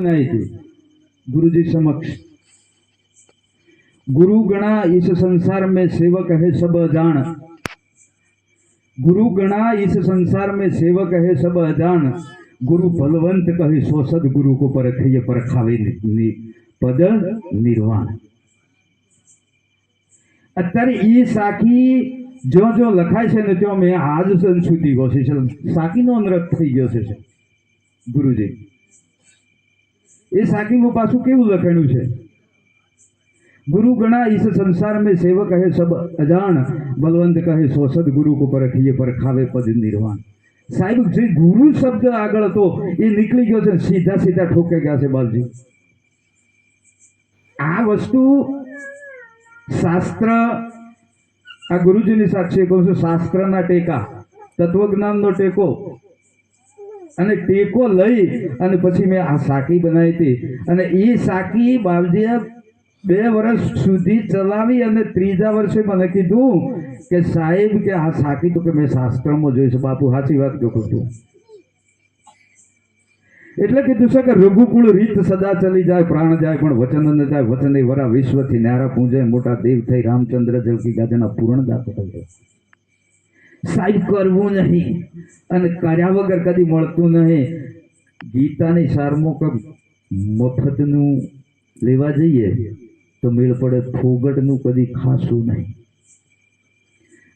बनाई थी गुरु जी समक्ष गुरु गणा इस संसार में सेवक है सब अजान गुरु गणा इस संसार में सेवक है सब अजान गुरु बलवंत कहे सो सदगुरु को परखिए परखावे नि- नि- પદ નિર્વાણ અત્યારે એ સાખી જો જો લખાય છે ને ત્યાં મેં આજ સુધી ગોસી છે સાકીનો અનરત થઈ ગયો છે ગુરુજી એ સાકીમાં પાછું કેવું લખેલું છે? ગુરુ ગણા ઈસ સંસાર મેં સેવક હે સબ અજાણ, બલવંત કહે સો ગુરુ કો પરખીએ પરખાવે પદ નિર્વાણ. સાહેબ, જે ગુરુ શબ્દ આગળ હતો, એ નીકળી ગયો છે સીધા સીધા ઠોકે ગયા છે બાલજી. આ વસ્તુ શાસ્ત્ર, આ ગુરુજીની સાક્ષી કહું છું, શાસ્ત્રના ટેકા, તત્વજ્ઞાનનો ટેકો અને ટેકો લઈ અને પછી મેં આ સાકી બનાવી હતી. અને એ સાકી બાવજીએ બે વર્ષ સુધી ચલાવી અને ત્રીજા વર્ષે મને કીધું કે સાહેબ કે આ સાકી તો કે મેં શાસ્ત્રમાં જોઈશ બાપુ, સાચી વાત કહું છું. એટલે કીધું છે કે રઘુકુળ રીત સદા ચલી જાય, પ્રાણ જાય, પણ વચન ન જાય. વચન વરા વિશ્વથી નારા પૂંજે મોટા દેવ થઈ રામચંદ્ર જેવકી ગાજના પૂર્ણ દાતો થઈ સાહેબ કરવું નહીં અને કર્યા વગર કદી મળતું નહીં. ગીતાની સારમાં કંઈક મફતનું લેવા જઈએ તો મેળ પડે ફોગટનું કદી ખાશું નહીં.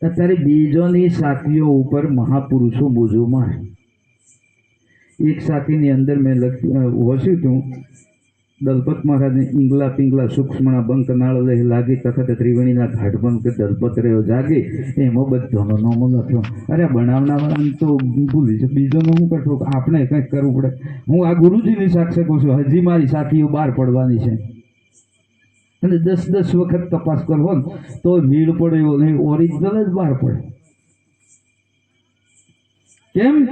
અત્યારે બીજોની સાખીઓ ઉપર મહાપુરુષો મોજોમાં એક સાખીની અંદર મેં લખ્યું વસ્યું હતું દલપત મહારાજને ઇંગલા પિંગલા સૂક્ષ્મણા બંક નાળ લઈ લાગી તખત ત્રિવેણીના ઘાટ બંક દલપત રહ્યો જાગે, એમાં બધાનો નોમો લખ્યો. અરે બનાવનાવાળાને તો ભૂલી છે બીજોનો હું કઠો આપણે કંઈક કરવું પડે. હું આ ગુરુજીની સાક્ષી કહું છું. હજી મારી સાથીઓ બહાર પડવાની છે. અને દસ દસ વખત તપાસ કરવો ને, તો મીળ પડે એવો નહીં ઓરિજિનલ જ બહાર પડે. કેમ?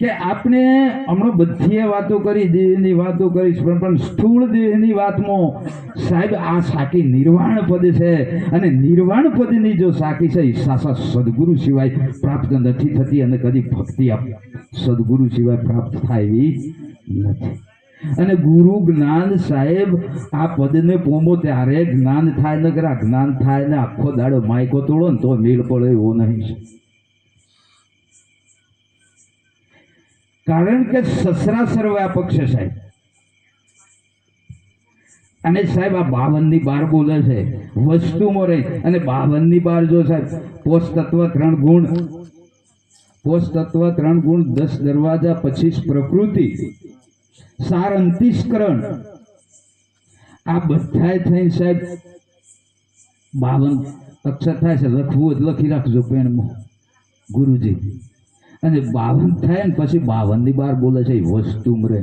કે આપણે હમણાં બધી વાતો કરી, દેહની વાતો કરીશ, પણ સ્થૂળ દેહની વાતમાં સાહેબ આ સાકી નિર્વાણ પદ છે અને નિર્વાણ પદની જો સાકી છે સાસા સદગુરુ સિવાય પ્રાપ્ત નથી થતી અને કદી ભક્તિ આપ સદગુરુ સિવાય પ્રાપ્ત થાય એવી નથી. અને ગુરુ જ્ઞાન સાહેબ, આ પદને પોમો ત્યારે જ્ઞાન થાય ને કરા જ્ઞાન થાય ને આખો દાડો માયકો તોડો ને તો મેળ પડે એવો નહીં કારણ કે સસરા વ્યાપક છે સાહેબ. અને સાહેબ, આ બાવનની બાર બોલે છે, વસ્તુમાં રહી. અને બાવનની બાર જો સાહેબ, પોષ તત્વ ત્રણ ગુણ, પોષ તત્વ ત્રણ ગુણ, દસ દરવાજા, પચીસ પ્રકૃતિ, સાર અંતિષ્કરણ. આ બધાય થઈને સાહેબ, બાવન અક્ષર થાય છે. લખવું જ લખી રાખજો પેનમાં. ગુરુજી. અને બાવન થાય ને પછી બાવનની બાર બોલે છે વસ્તુ મરે.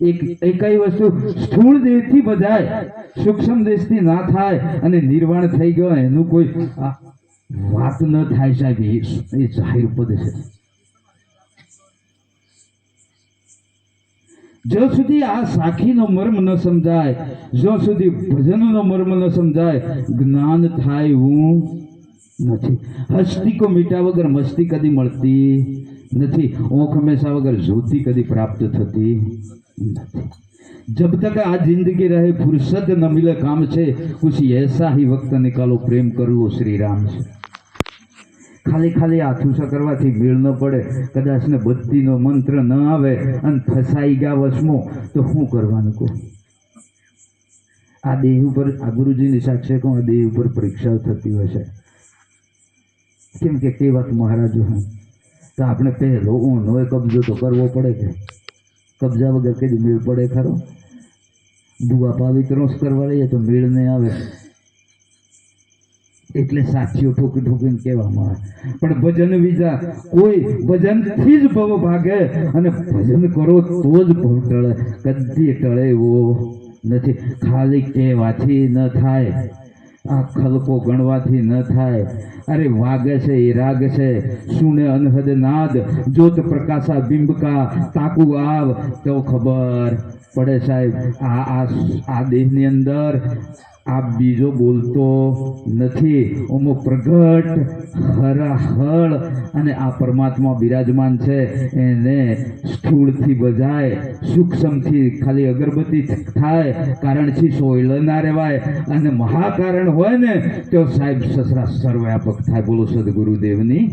એક એ કઈ વસ્તુ સ્થૂળ દેહથી બધાય, સૂક્ષ્મ દેશથી ના થાય અને નિર્વાણ થઈ ગયો, એનું કોઈ વાત ન થાય સાહેબ એ જાહેર ઉપદેશ છે. જ્યાં સુધી આ સાખીનો મર્મ ન સમજાય, જ્યાં સુધી ભજનનો મર્મ ન સમજાય, જ્ઞાન થાય હું નથી હસ્તી કો મીટા વગર મસ્તી કદી મળતી નથી ઓંખ હંમેશા વગર જ્યોતિ કદી પ્રાપ્ત થતી નથી जब तक आज जिंदगी रहे फुर्सत न मिले काम से कुछ ऐसा ही वक्त निकालो प्रेम कर लो श्री राम से ખાલી ખાલી આથુસા કરવાથી મેળ ન પડે કદાચ ને બત્તીનો મંત્ર ન આવે અને ફસાઈ ગયા વશમાં તો શું કરવાનું કહું આ દેહ ઉપર આ ગુરુજીની સાક્ષી કહું આ દેહ ઉપર પરીક્ષાઓ થતી હોય છે કેમ કે કેવાક મહારાજો હું. તો આપણે પહેલો ઊંધો કબજો તો કરવો પડે કે કબજા વગર કદી મેળ પડે ખરો? દુઆ પાવિત્રો કરવા લઈએ તો મેળ નહીં આવે. એટલે સાચીઓ ઠોકી ઠોકીને કહેવામાં આવે. પણ ભજન વિજા કોઈ ભજનથી જ ભવ ભાગે અને ભજન કરો તો જ ભવ ટળે. કદી ટળે એવો નથી. ખાલી કહેવાથી ન થાય. આ ખલકો ગણવાથી ન થાય. અરે વાગે છે, એ રાગ છે. સુને અનહદ નાદ જોત પ્રકાશા બિંબકા, તાકુ આવ. તો ખબર પડે સાહેબ આ આ દેહની અંદર આ બીજો બોલતો નથી. ઓમો પ્રગટ, હરાહળ અને આ પરમાત્મા બિરાજમાન છે. એને સ્થૂળથી બજાય, સૂક્ષ્મથી ખાલી અગરબત્તી થાય. કારણથી સોયલ ના રહેવાય. અને મહાકારણ હોય ને, તો સાહેબ સસરા સર્વવ્યાપક થાય. બોલો સદગુરુદેવની